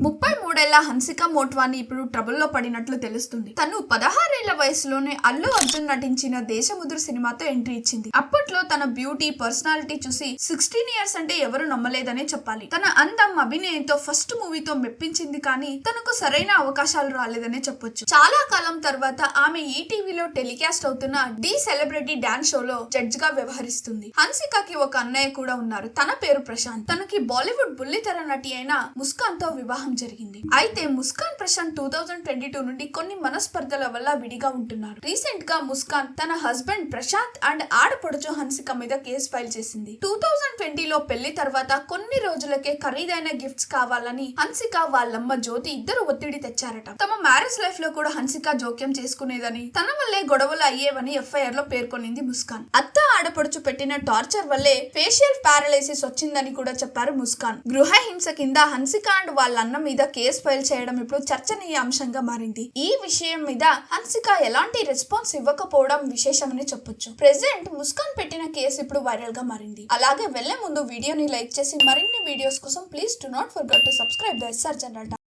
ముప్పై మూడు బెల్ల హన్సిక మోట్వాని ఇప్పుడు ట్రబుల్లో పడినట్లు తెలుస్తుంది. తను పదహారేళ్ళ వయసులోనే అల్లు అర్జున్ నటించిన దేశముదురు సినిమాతో ఎంట్రీ ఇచ్చింది. అప్పట్లో తన బ్యూటీ పర్సనాలిటీ చూసి సిక్స్టీన్ ఇయర్స్ అంటే ఎవరు నమ్మలేదనే చెప్పాలి. తన అందం అభినయంతో ఫస్ట్ మూవీతో మెప్పించింది కానీ తనకు సరైన అవకాశాలు రాలేదనే చెప్పొచ్చు. చాలా కాలం తర్వాత ఆమె ఈ టీవీలో టెలికాస్ట్ అవుతున్న డి సెలబ్రిటీ డాన్స్ షోలో జడ్జ్గా వ్యవహరిస్తుంది. హన్సికకి ఒక అన్నయ్య కూడా ఉన్నారు. తన పేరు ప్రశాంత్. తనకి బాలీవుడ్ బుల్లితెర నటి అయిన ముస్కాన్తో వివాహం జరిగింది. అయితే Muskan Prashant two thousand twenty two నుండి కొన్ని మనస్పర్ధల వల్ల విడిగా ఉంటున్నారు. రీసెంట్గా ముస్కాన్ తన హస్బెండ్ ప్రశాంత్ అండ్ ఆడపడుచు హన్సిక మీద కేసు ఫైల్ చేసింది. టూ థౌజండ్ ట్వంటీలో పెళ్ళి తర్వాత కొన్ని రోజులకే ఖరీదైన గిఫ్ట్స్ కావాలని హన్సిక వాళ్ళమ్మ జ్యోతి ఇద్దరు ఒత్తిడి తెచ్చారట. తమ మ్యారేజ్ లైఫ్లో కూడా హన్సిక జోక్యం చేసుకునేదని తన వల్లే గొడవలు అయ్యేవని ఎఫ్ఐఆర్లో పేర్కొనింది ముస్కాన్. అత్త ఆడపడుచు పెట్టిన టార్చర్ వల్లే ఫేషియల్ పారలైసిస్ వచ్చిందని కూడా చెప్పారు ముస్కాన్. గృహ హింస కింద హన్సిక అండ్ వాళ్ళ అన్న మీద కేసు ఫైల్ చేయడం ఇప్పుడు చర్చనీయాంశంగా మారింది. ఈ విషయం మీద హన్సిక ఎలాంటి రెస్పాన్స్ ఇవ్వకపోవడం విశేషమని చెప్పొచ్చు. ప్రెసెంట్ ముస్కాన్ పెట్టిన కేసు ఇప్పుడు వైరల్గా మారింది. అలాగే వెళ్ళే ముందు వీడియోని లైక్ చేసి మరిన్ని వీడియోస్ కోసం please do not forget to subscribe the S R general